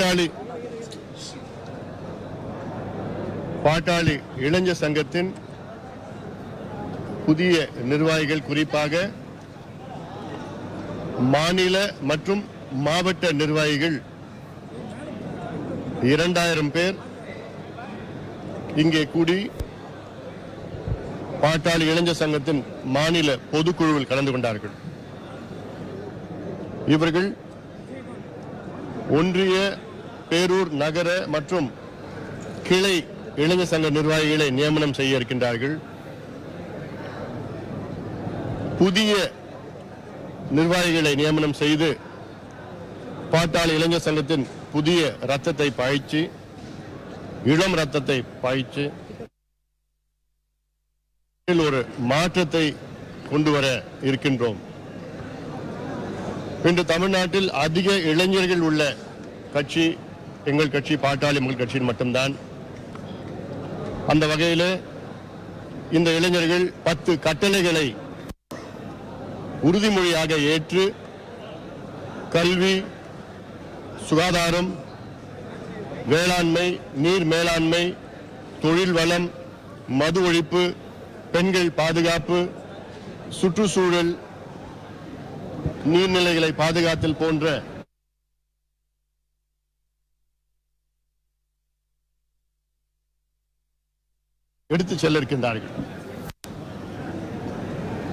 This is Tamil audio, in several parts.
பாட்டாளி. பாட்டாளி இளைஞர் சங்கத்தின் புதிய நிர்வாகிகள் குறிப்பாக மாநில மற்றும் மாவட்ட நிர்வாகிகள். இரண்டாயிரம் பேர் இங்கே கூடி பாட்டாளி இளைஞர் சங்கத்தின் மாநில பொதுக்குழுவில் கலந்து கொண்டார்கள். இவர்கள் ஒன்றிய பேரூர் நகர மற்றும் கிளை இளைஞர் சங்க நிர்வாகிகளை நியமனம் செய்ய இருக்கின்றார்கள். புதிய நிர்வாகிகளை நியமனம் செய்து பாட்டாளி இளைஞர் சங்கத்தின் புதிய ரத்தத்தை பாய்ச்சி இளம் ரத்தத்தை பாய்ச்சி ஒரு மாற்றத்தை கொண்டு வர இருக்கின்றோம். இன்று தமிழ்நாட்டில் அதிக இளைஞர்கள் உள்ள கட்சி எங்கள் கட்சி பாட்டாளி மக்கள் கட்சியின் மட்டும்தான். அந்த வகையில் இந்த இளைஞர்கள் பத்து கட்டளைகளை உறுதிமொழியாக ஏற்று கல்வி சுகாதாரம் வேளாண்மை நீர் மேலாண்மை தொழில் வளம் மது ஒழிப்பு பெண்கள் பாதுகாப்பு சுற்றுச்சூழல் நீர்நிலைகளை பாதுகாத்தல் போன்ற எடுத்துச் செல்ல இருக்கின்றார்கள்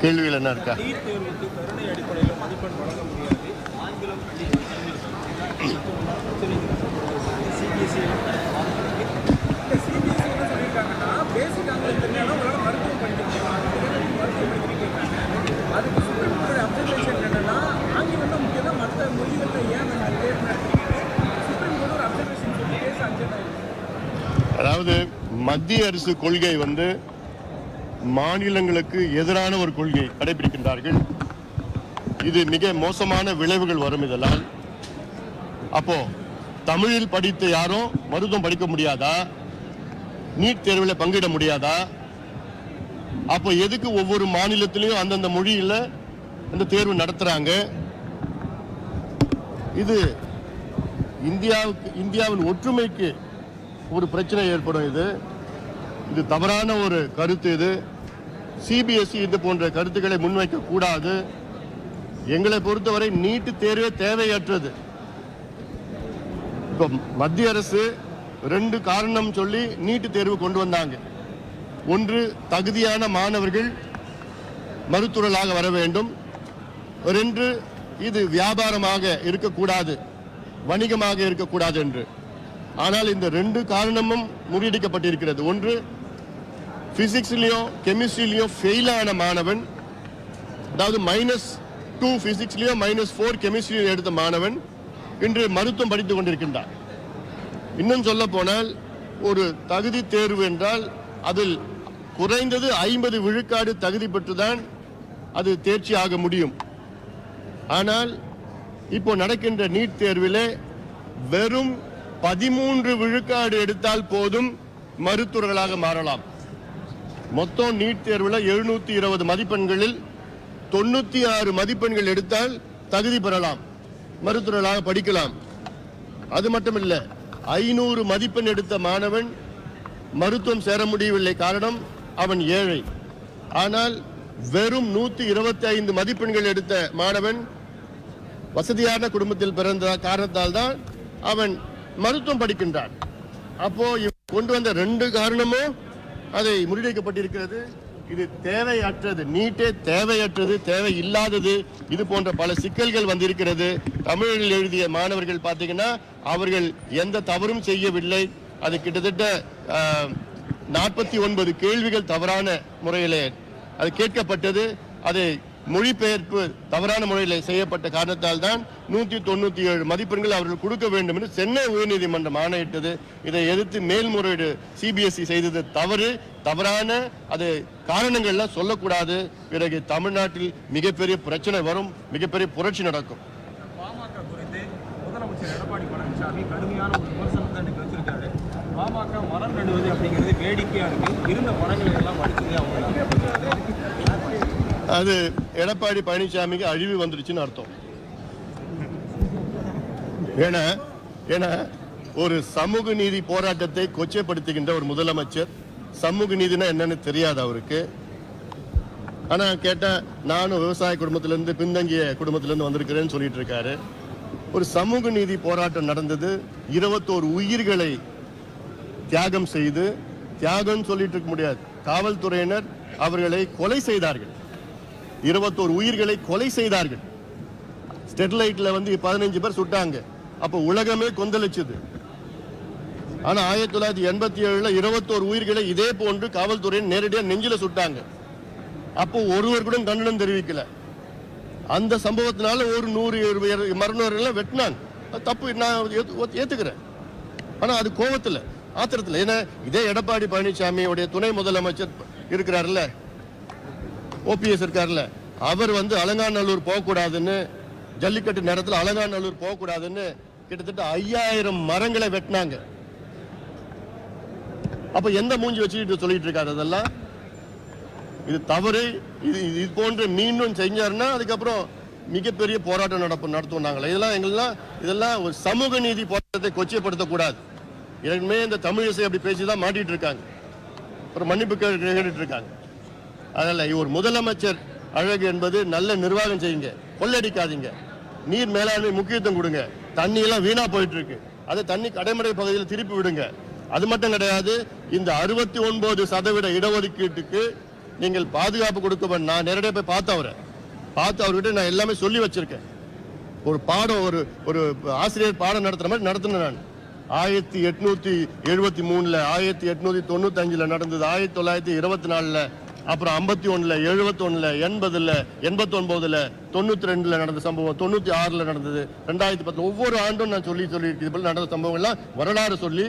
கேள்விகள் என்ன இருக்கா நீட் தேர்வுக்கு கருணை அடிப்படையில் மதிப்பெண் வழங்க முடியாது ஆங்கிலம் சிபிஎஸ்சி சிபிஎஸ்சி என்ன சொல்லியிருக்காங்கன்னா பேசிக் ஆங்கிலம் தெரிஞ்சாலும் உங்களால் மருத்துவம் படிக்க முடியும் அதுக்கு மருத்துவம் படிக்கிறீங்க அதுக்கு சுப்ரீம் கோர்ட் அப்சர்வேஷன் என்னன்னா ஆங்கிலம் தான் முக்கியம் தான் மற்ற மொழிகளில் ஏன் நம்ம தேர்வு நடத்துறீங்க சுப்ரீம் கோர்ட் ஒரு அப்சர்வேஷன் சொல்லி கேஸ் அர்ஜென்ட் அதாவது மத்திய அரசு கொள்கை வந்து மாநிலங்களுக்கு எதிரான ஒரு கொள்கை கடைபிடிக்கின்றார்கள். இது மிக மோசமான விளைவுகள் வரும் இதெல்லாம் அப்போ தமிழில் படித்த யாரும் மருத்துவம் படிக்க முடியாதா? நீட் தேர்வில் பங்கிட முடியாதா? அப்போ எதுக்கு ஒவ்வொரு மாநிலத்திலையும் அந்தந்த மொழியில் அந்த தேர்வு நடத்துகிறாங்க இது இந்தியாவுக்கு இந்தியாவின் ஒற்றுமைக்கு ஒரு பிரச்சனை ஏற்படும் இது. இது தவறான ஒரு கருத்து இது. சிபிஎஸ்இ இது போன்ற கருத்துக்களை முன்வைக்க கூடாது. எங்களை பொறுத்தவரை நீட்டு தேர்வே தேவையற்றது. இப்போ மத்திய அரசு ரெண்டு காரணம் சொல்லி நீட்டு தேர்வு கொண்டு வந்தாங்க. ஒன்று தகுதியான மாணவர்கள் மருத்துவர்களாக வர வேண்டும். ரெண்டு இது வியாபாரமாக இருக்கக்கூடாது வணிகமாக இருக்கக்கூடாது என்று. ஆனால் இந்த ரெண்டு காரணமும் முறியடிக்கப்பட்டிருக்கிறது. ஒன்று ஃபிசிக்ஸ்லேயோ கெமிஸ்ட்ரிலையும் ஃபெயில் ஆன மாணவன் அதாவது மைனஸ் டூ ஃபிசிக்ஸ்லேயோ மைனஸ் ஃபோர் கெமிஸ்ட்ரியும் எடுத்த மாணவன் இன்று மருத்துவம் படித்துக் கொண்டிருக்கின்றார். இன்னும் சொல்ல போனால் ஒரு தகுதி தேர்வு என்றால் அதில் குறைந்தது ஐம்பது விழுக்காடு தகுதி பெற்றுதான் அது தேர்ச்சி ஆக முடியும். ஆனால் இப்போ நடக்கின்ற நீட் தேர்விலே வெறும் பதிமூன்று விழுக்காடு எடுத்தால் போதும் மருத்துவர்களாக மாறலாம். மொத்தம் நீட் தேர்வில் எழுநூத்தி இருபது மதிப்பெண்களில் தொண்ணூத்தி ஆறு மதிப்பெண்கள் எடுத்தால் தகுதி பெறலாம். மருத்துவர்களாக படிக்கலாம். அது மட்டுமில்ல ஐநூறு மதிப்பெண் எடுத்த மாணவன் மருத்துவம் சேர முடியவில்லை காரணம் அவன் ஏழை. ஆனால் வெறும் நூத்தி இருபத்தி ஐந்து மதிப்பெண்கள் எடுத்த மாணவன் வசதியான குடும்பத்தில் பிறந்த காரணத்தால் தான் அவன் மருத்துவம் படிக்கின்றான். அப்போ கொண்டு வந்த ரெண்டு காரணமும் அதை முறியடிக்கப்பட்டிருக்கிறது. இது தேவையற்றது நீட்டே தேவையற்றது தேவை இல்லாதது இது போன்ற பல சிக்கல்கள் வந்திருக்கிறது. தமிழில் எழுதிய மாணவர்கள் பார்த்தீங்கன்னா அவர்கள் எந்த தவறும் செய்யவில்லை. அது கிட்டத்தட்ட நாற்பத்தி ஒன்பது கேள்விகள் தவறான முறையிலே அது கேட்கப்பட்டது. அது மொழிபெயர்ப்பு தவறான முறையில் செய்யப்பட்ட காரணத்தால் தான் நூற்றி தொண்ணூற்றி ஏழு மதிப்பெண்கள் அவர்கள் கொடுக்க வேண்டும் என்று சென்னை உயர்நீதிமன்றம் ஆணையிட்டது. இதை எதிர்த்து மேல்முறையீடு சிபிஎஸ்இ செய்தது தவறு தவறான அது காரணங்கள்லாம் சொல்லக்கூடாது. பிறகு தமிழ்நாட்டில் மிகப்பெரிய பிரச்சனை வரும் மிகப்பெரிய புரட்சி நடக்கும். பாமக மரம் நடுவது அப்படிங்கிறது வேடிக்கையா இருக்கு. இருந்த மரங்களை எல்லாம் அடிச்சதே அவங்க அது எடப்பாடி பழனிசாமிக்கு அழிவு வந்துருச்சுன்னு அர்த்தம். ஏன்னா ஏன்னா ஒரு சமூக நீதி போராட்டத்தை கொச்சைப்படுத்துகின்ற ஒரு முதலமைச்சர் சமூக நீதினா என்னன்னு தெரியாது அவருக்கு. ஆனா கேட்டா நானும் விவசாய குடும்பத்திலிருந்து பின்தங்கிய குடும்பத்திலிருந்து வந்திருக்கிறேன்னு சொல்லிட்டு இருக்காரு ஒரு சமூக நீதி போராட்டம் நடந்தது. இருபத்தோரு உயிர்களை தியாகம் செய்து தியாகம் சொல்லிட்டு இருக்க முடியாது. காவல்துறையினர் அவர்களை கொலை செய்தார்கள். இருபத்தோரு உயிர்களை கொலை செய்தார்கள். ஸ்டெர்லைட்ல வந்து பதினஞ்சு பேர் சுட்டாங்க. அப்போ உலகமே கொந்தளிச்சது. ஆனால் ஆயிரத்தி தொள்ளாயிரத்தி எண்பத்தி ஏழில் இருபத்தோரு உயிர்களை இதே போன்று காவல்துறையின் நேரடியாக நெஞ்சில் சுட்டாங்க. அப்போ ஒருவர் கூட கண்டனம் தெரிவிக்கல. அந்த சம்பவத்தினால ஒரு நூறு மரணவர்கள் வெட்டினாங்க. தப்பு நான் ஏத்து- ஒத்து- ஏத்துக்கிறேன். ஆனா அது கோபத்தில் ஆத்திரத்தில். ஏன்னா இதே எடப்பாடி பழனிசாமியுடைய துணை முதலமைச்சர் இருக்கிறாருல்ல ஓபிஎஸ் இருக்காருல்ல அவர் வந்து அலங்காநல்லூர் போகக்கூடாதுன்னு ஜல்லிக்கட்டு நேரத்தில் அலங்காநல்லூர் போகக்கூடாதுன்னு கிட்டத்தட்ட ஐயாயிரம் மரங்களை வெட்டினாங்க. அப்போ எந்த மூஞ்சி வச்சுக்கிட்டு சொல்லிட்டு இருக்காரு அதெல்லாம்? இது தவறு. இது இது போன்று மீண்டும் செஞ்சாருன்னா அதுக்கப்புறம் மிகப்பெரிய போராட்டம் நடப்பு நடத்துவோம் நாங்கள் இதெல்லாம் எங்கெல்லாம் இதெல்லாம் ஒரு சமூக நீதி போராட்டத்தை கொச்சைப்படுத்தக்கூடாது. எனக்குமே இந்த தமிழிசை அப்படி பேசி தான் மாட்டிட்டு இருக்காங்க. அப்புறம் மன்னிப்பு கேட்டுட்டு இருக்காங்க. அதனால ஒரு முதலமைச்சர் அழகு என்பது நல்ல நிர்வாகம் செய்யுங்க. கொள்ளடிக்காதீங்க. நீர் மேலாண்மை முக்கியத்துவம் கொடுங்க. தண்ணியெல்லாம் வீணாக வீணா போயிட்டு இருக்கு அதை தண்ணி கடைமடை பகுதியில் திருப்பி விடுங்க. அது மட்டும் கிடையாது இந்த அறுபத்தி ஒன்பது சதவீத இடஒதுக்கீட்டுக்கு நீங்கள் பாதுகாப்பு கொடுக்க நான் நேரடியாக போய் பார்த்த அவரை. பார்த்து அவர்கிட்ட நான் எல்லாமே சொல்லி வச்சிருக்கேன். ஒரு பாடம் ஒரு ஒரு ஆசிரியர் பாடம் நடத்துற மாதிரி நடத்தினேன் நான். ஆயிரத்தி எட்நூத்தி எழுபத்தி மூணுல ஆயிரத்தி எட்நூத்தி தொண்ணூத்தஞ்சுல நடந்தது ஆயிரத்தி தொள்ளாயிரத்தி இருபத்தி நாலுல அப்புறம் ஐம்பத்தி ஒன்றில் எழுபத்தொன்னில் எண்பதில் எண்பத்தொன்பதில் தொண்ணூற்றி ரெண்டில் நடந்த சம்பவம் தொண்ணூற்றி ஆறில் நடந்தது. ரெண்டாயிரத்தி பத்து ஒவ்வொரு ஆண்டும் நான் சொல்லி சொல்லி இது போல நடந்த சம்பவங்கள்லாம் வரலாறு சொல்லி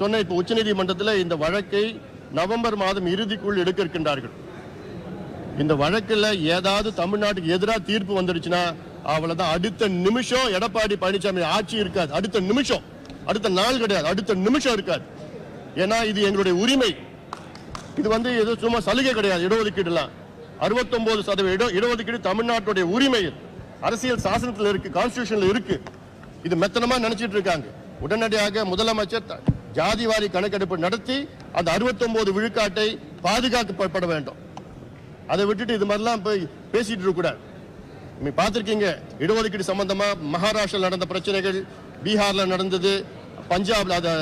சொன்ன இப்போ உச்சநீதிமன்றத்தில் இந்த வழக்கை நவம்பர் மாதம் இறுதிக்குள் எடுக்க இருக்கின்றார்கள். இந்த வழக்கில் ஏதாவது தமிழ்நாட்டுக்கு எதிராக தீர்ப்பு வந்துடுச்சுன்னா அவ்வளவுதான். அடுத்த நிமிஷம் எடப்பாடி பழனிசாமி ஆட்சி இருக்காது. அடுத்த நிமிஷம். அடுத்த நாள் கிடையாது. அடுத்த நிமிஷம் இருக்காது. ஏன்னா இது எங்களுடைய உரிமை. இது வந்து எதுவும் சும்மா சலுகை கிடையாது இடஒதுக்கீடுலாம் அறுபத்தொம்போது சதவீத இட இடஒதுக்கீடு தமிழ்நாட்டுடைய உரிமை அரசியல் சாசனத்தில் இருக்கு கான்ஸ்டியூஷனில் இருக்கு. இது மெத்தனமா நினைச்சிட்டு இருக்காங்க. உடனடியாக முதலமைச்சர் த- ஜாதிவாரி கணக்கெடுப்பு நடத்தி அந்த 69 விழுக்காட்டை பாதுகாக்கப்பட வேண்டும். அதை விட்டுட்டு இது மாதிரிலாம் போய் பேசிட்டு இருக்கக்கூடாது கூடாது. நீங்க இடஒதுக்கீடு சம்பந்தமா மகாராஷ்டிரா நடந்த பிரச்சனைகள் பீகாரில் நடந்தது பஞ்சாப்ல அது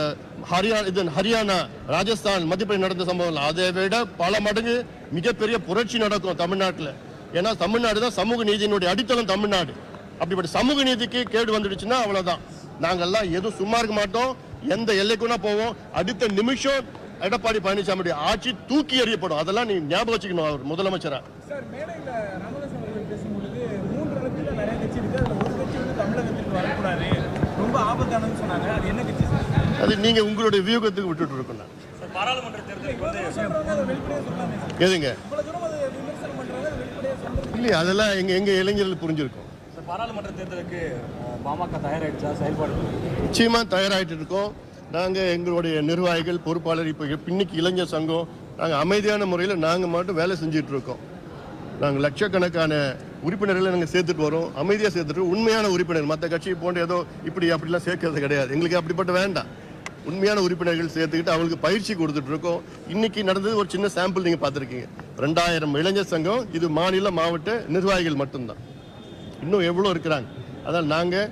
ஹரியானா இது ஹரியானா ராஜஸ்தான் மத்திய நடந்த சம்பவம் அதை விட பல மடங்கு மிகப்பெரிய புரட்சி நடக்கும் தமிழ்நாட்டில். ஏன்னா தமிழ்நாடு தான் சமூக நீதியினுடைய அடித்தளம் தமிழ்நாடு. அப்படிப்பட்ட சமூக நீதிக்கு கேடு வந்துடுச்சுன்னா அவ்வளோதான் நாங்கெல்லாம் எதுவும் சும்மா இருக்க மாட்டோம். எந்த எல்லைக்குன்னா போவோம். அடுத்த நிமிஷம் எடப்பாடி பழனிசாமியுடைய ஆட்சி தூக்கி எறியப்படும். அதெல்லாம் நீ ஞாபகம் வச்சுக்கணும் அவர் முதலமைச்சரா. தமிழகத்திற்கு வரக்கூடாது. ரொம்ப ஆபத்தானதுன்னு சொன்னாங்க. அது என்ன கட்சி அது நீங்க உங்களுடைய வியூகத்துக்கு விட்டுட்டு இருக்கணும். பாராளுமன்ற தேர்தலுக்கு எதுங்க? இல்லையா அதெல்லாம் எங்க எங்க இளைஞர்கள் புரிஞ்சிருக்கும். சார், பாராளுமன்ற தேர்தலுக்கு பாமக தயாராகிடுச்சா செயல்பாடு நிச்சயமா தயாராயிட்டு இருக்கோம். நாங்க எங்களுடைய நிர்வாகிகள் பொறுப்பாளர் இப்போ இன்னைக்கு இளைஞர் சங்கம் நாங்க அமைதியான முறையில் நாங்க மட்டும் வேலை செஞ்சுட்டு இருக்கோம். நாங்க லட்சக்கணக்கான உறுப்பினர்களை நாங்கள் சேர்த்துட்டு வரோம். அமைதியாக சேர்த்துட்டு உண்மையான உறுப்பினர். மற்ற கட்சி போன்ற ஏதோ இப்படி அப்படிலாம் சேர்க்கறது கிடையாது. எங்களுக்கு அப்படிப்பட்ட வேண்டாம். உண்மையான உறுப்பினர்கள் சேர்த்துக்கிட்டு அவங்களுக்கு பயிற்சி கொடுத்துட்டு இருக்கோம். இன்னைக்கு நடந்தது ஒரு சின்ன சாம்பிள் நீங்க பார்த்துருக்கீங்க. ரெண்டாயிரம் இளைஞர் சங்கம் இது மாநில மாவட்ட நிர்வாகிகள் மட்டும்தான். இன்னும் எவ்வளோ இருக்கிறாங்க? அதனால் நாங்கள்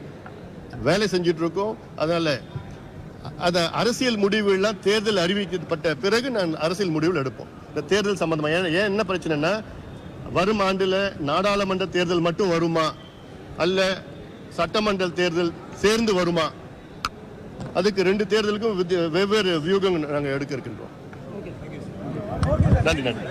வேலை செஞ்சுட்டு இருக்கோம். அதனால் அதை அரசியல் முடிவுகள்லாம் தேர்தல் அறிவிக்கப்பட்ட பிறகு நான் அரசியல் முடிவுகள் எடுப்போம். இந்த தேர்தல் சம்பந்தமா. ஏன் ஏன் என்ன பிரச்சனைனா வரும் ஆண்டில் நாடாளுமன்ற தேர்தல் மட்டும் வருமா? அல்ல சட்டமன்ற தேர்தல் சேர்ந்து வருமா? அதுக்கு ரெண்டு தேர்தலுக்கும் வெவ்வேறு வியூகம் நாங்கள் எடுக்க இருக்கின்றோம். நன்றி நன்றி.